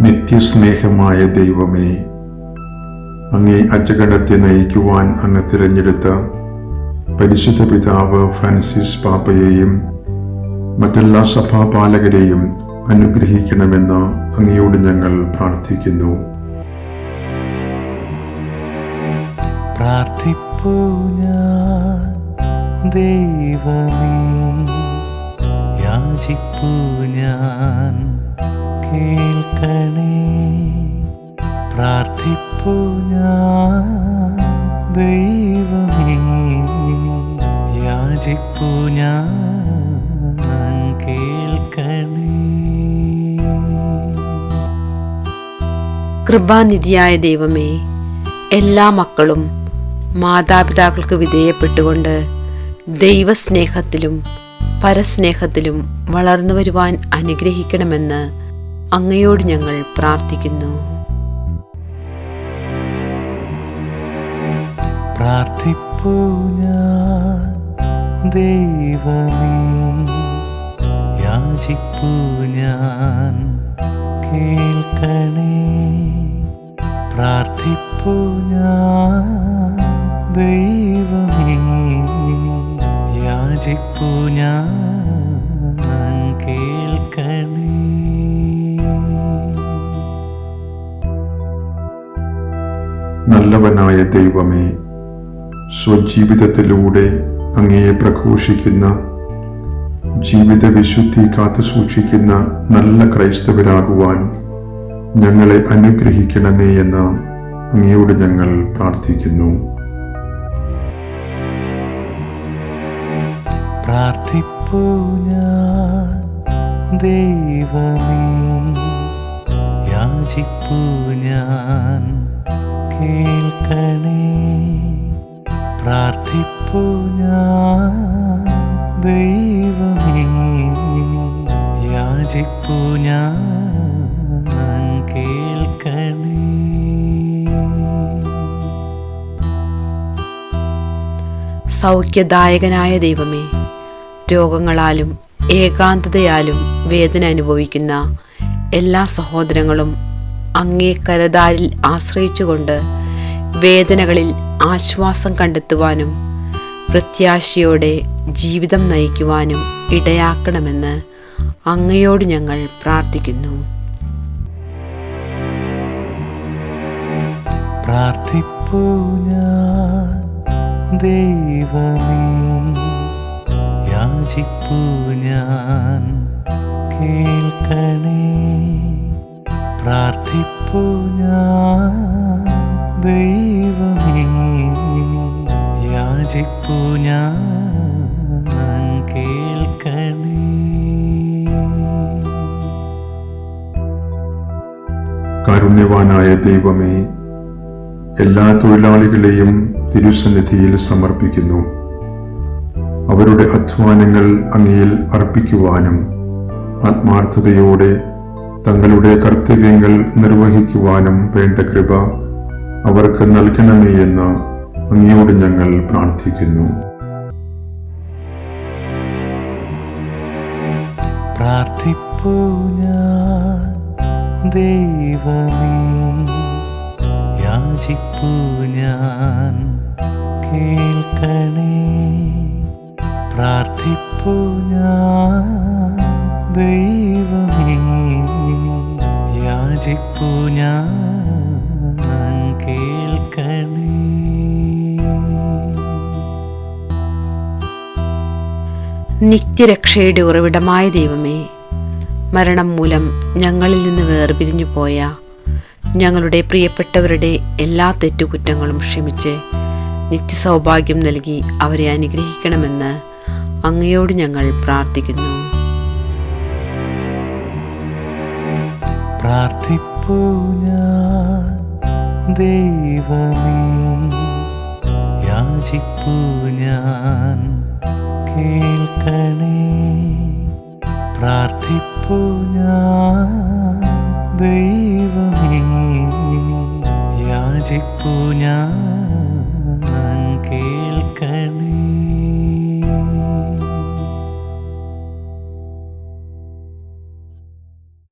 നിത്യസ്നേഹമായ ദൈവമേ അങ്ങേ അജഗണത്തെ നയിക്കുവാൻ അങ്ങ് തിരഞ്ഞെടുത്ത പരിശുദ്ധ പിതാവ് ഫ്രാൻസിസ് പാപ്പയെയും മറ്റെല്ലാ സഭാപാലകരെയും അനുഗ്രഹിക്കണമെന്ന് അങ്ങയോട് ഞങ്ങൾ പ്രാർത്ഥിക്കുന്നു. ദൈവമേ യാചിപ്പൂ ഞാൻ. കേൾക്കണേ. പ്രാർത്ഥിപ്പു ഞാൻ ദൈവമേ. യാചിപ്പു ഞാൻ കേൾക്കണേ. കൃപാനിധിയായ ദൈവമേ എല്ലാ മക്കളും മാതാപിതാക്കൾക്ക് വിധേയപ്പെട്ടുകൊണ്ട് ദൈവസ്നേഹത്തിലും പരസ്നേഹത്തിലും വളർന്നു വരുവാൻ അനുഗ്രഹിക്കണമെന്ന് അങ്ങയോട് ഞങ്ങൾ പ്രാർത്ഥിക്കുന്നു. ഞാൻ ദൈവമേ യാചിപ്പൂ ഞാൻ നല്ലവനായ ദൈവമേ സ്വജീവിതത്തിലൂടെ അങ്ങയെ പ്രഘോഷിക്കുന്ന ജീവിത വിശുദ്ധി കാത്തു സൂക്ഷിക്കുന്ന നല്ല ക്രൈസ്തവരാകുവാൻ ഞങ്ങളെ അനുഗ്രഹിക്കണമേ എന്ന് അങ്ങയോട് ഞങ്ങൾ പ്രാർത്ഥിക്കുന്നു. പ്രാർത്ഥിപ്പൂ ഞാൻ ദൈവമേ. സൗഖ്യദായകനായ ദൈവമേ രോഗങ്ങളാലും ഏകാന്തതയാലും വേദന അനുഭവിക്കുന്ന എല്ലാ സഹോദരങ്ങളും അങ്ങേ കരതാരിൽ ആശ്രയിച്ചുകൊണ്ട് വേദനകളിൽ ആശ്വാസം കണ്ടെത്തുവാനും പ്രത്യാശയോടെ ജീവിതം നയിക്കുവാനും ഇടയാക്കണമെന്ന് അങ്ങയോട് ഞങ്ങൾ പ്രാർത്ഥിക്കുന്നു. പ്രാർത്ഥിപ്പൂ ഞാൻ. ദൈവമേ യാചിപ്പു ഞാൻ കേൾക്കണേ. പ്രാർത്ഥിപ്പു ഞാൻ ദൈവമേ യാചിപ്പു ഞാൻ കേൾക്കണേ. കാരുണ്യവാനായ ദൈവമേ എല്ലാ തൊഴിലാളികളെയും തിരുസന്നിധിയിൽ സമർപ്പിക്കുന്നു. അവരുടെ അധ്വാനങ്ങൾ അങ്ങയിൽ അർപ്പിക്കുവാനും ആത്മാർത്ഥതയോടെ തങ്ങളുടെ കർത്തവ്യങ്ങൾ നിർവഹിക്കുവാനും വേണ്ട കൃപ അവർക്ക് നൽകണമേ എന്ന് അങ്ങയോട് ഞങ്ങൾ പ്രാർത്ഥിക്കുന്നു. പ്രാർത്ഥിപ്പൂ ഞാൻ ദൈവമേ. യാചിപ്പൂ ഞാൻ. കേൾക്കണേ. പ്രാർത്ഥിപ്പൂ ഞാൻ. ദൈവമേ യാചിപ്പൂ ഞാൻ. നിത്യരക്ഷയുടെ ഉറവിടമായ ദൈവമേ മരണം മൂലം ഞങ്ങളിൽ നിന്ന് വേർപിരിഞ്ഞു പോയ ഞങ്ങളുടെ പ്രിയപ്പെട്ടവരുടെ എല്ലാ തെറ്റുകുറ്റങ്ങളും ക്ഷമിച്ച് നിത്യസൗഭാഗ്യം നൽകി അവരെ അനുഗ്രഹിക്കണമെന്ന് അങ്ങയോട് ഞങ്ങൾ പ്രാർത്ഥിക്കുന്നു. പ്രാർത്ഥിപ്പൂ ഞാൻ ഞാൻ കേൾക്കണേ. പ്രാർത്ഥിപ്പൂ ഞാൻ